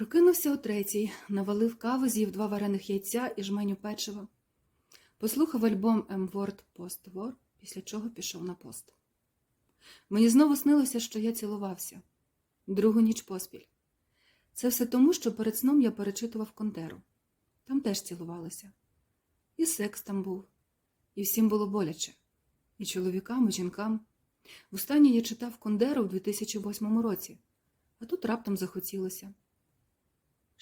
Прокинувся о третій, навалив кави, з'їв два варених яйця і жменю печива. Послухав альбом М-Ворд Пост-Вор, після чого пішов на пост. Мені знову снилося, що я цілувався. Другу ніч поспіль. Це все тому, що перед сном я перечитував Контеру. Там теж цілувалися. І секс там був. І всім було боляче. І чоловікам, і жінкам. Востаннє я читав Кондеру у 2008 році, а тут раптом захотілося.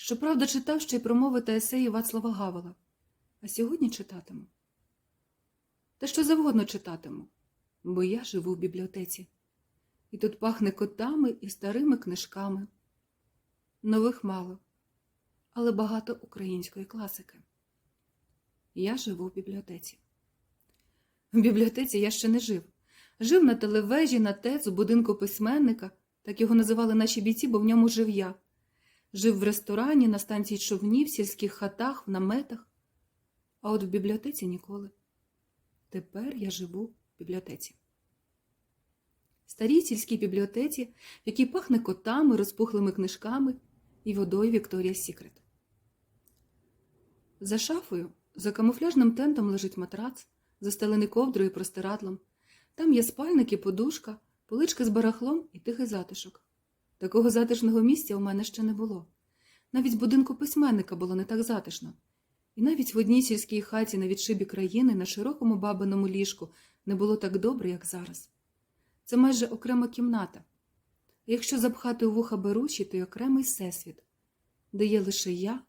Щоправда, читав ще й промови та есеї Вацлава Гавела, а сьогодні читатиму. Та що завгодно читатиму, бо я живу в бібліотеці, і тут пахне котами і старими книжками. Нових мало, але багато української класики. Я живу в бібліотеці. В бібліотеці я ще не жив. Жив на телевежі, на ТЕЦ, у будинку письменника, так його називали наші бійці, бо в ньому жив я. Жив в ресторані, на станції човнів, в сільських хатах, в наметах. А от в бібліотеці ніколи. Тепер я живу в бібліотеці. Старій сільській бібліотеці, в якій пахне котами, розпухлими книжками і водою Вікторія Сікрет. За шафою, за камуфляжним тентом лежить матрац, застелений ковдрою і простирадлом. Там є спальник і подушка, полички з барахлом і тихий затишок. Такого затишного місця у мене ще не було. Навіть будинку письменника було не так затишно. І навіть в одній сільській хаті на відшибі країни на широкому бабиному ліжку не було так добре, як зараз. Це майже окрема кімната. А якщо запхати у вуха беруші, то й окремий всесвіт, де є лише я,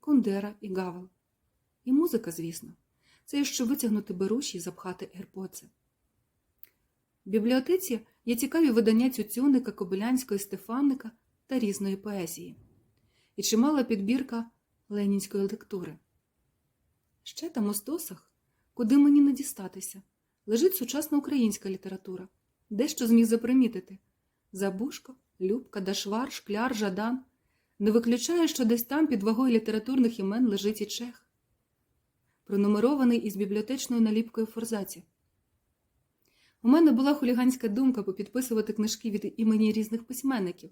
Кундера і Гавел. І музика, звісно, це якщо витягнути беруші і запхати ерпоци. В бібліотеці є цікаві видання Цюцюника, Кобилянського, Стефанника та різної поезії, і чимала підбірка ленінської лектури. Ще там у стосах, куди мені не дістатися, лежить сучасна українська література, дещо зміг запримітити Забушко, Любка, Дашвар, Шкляр, Жадан. Не виключає, що десь там під вагою літературних імен лежить і чех, пронумерований із бібліотечною наліпкою форзаці. У мене була хуліганська думка попідписувати книжки від імені різних письменників,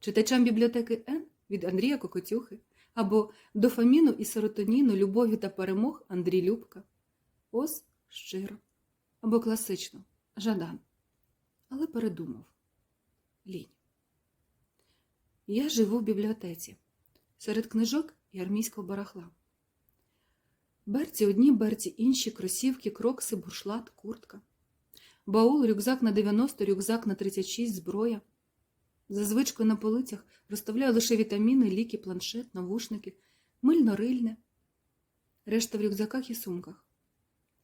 читачам бібліотеки Н від Андрія Кокотюхи, або дофаміну і серотоніну, любові та перемог Андрій Любка, Ос щиро, або класично Жадан. Але передумав лінь. Я живу в бібліотеці серед книжок і армійського барахла. Берці одні, берці інші, кросівки, крокси, буршлат, куртка. Баул, рюкзак на 90, рюкзак на 36, зброя. За звичкою на полицях розставляю лише вітаміни, ліки, планшет, навушники, мильно-рильне. Решта в рюкзаках і сумках.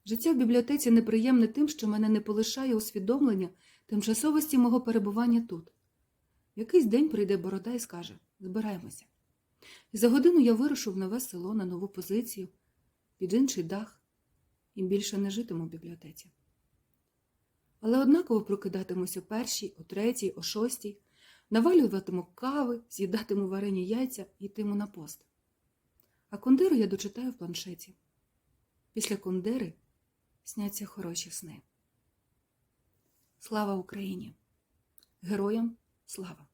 Життя в бібліотеці неприємне тим, що мене не полишає усвідомлення тимчасовості мого перебування тут. Якийсь день прийде борода і скаже збираємося. І за годину я вирушу в нове село на нову позицію, під інший дах, і більше не житиму в бібліотеці. Але однаково прокидатимусь о першій, о третій, о шостій, навалюватиму кави, з'їдатиму варені яйця і йтиму на пост. А кондиру я дочитаю в планшеті. Після кондири сняться хороші сни. Слава Україні! Героям слава!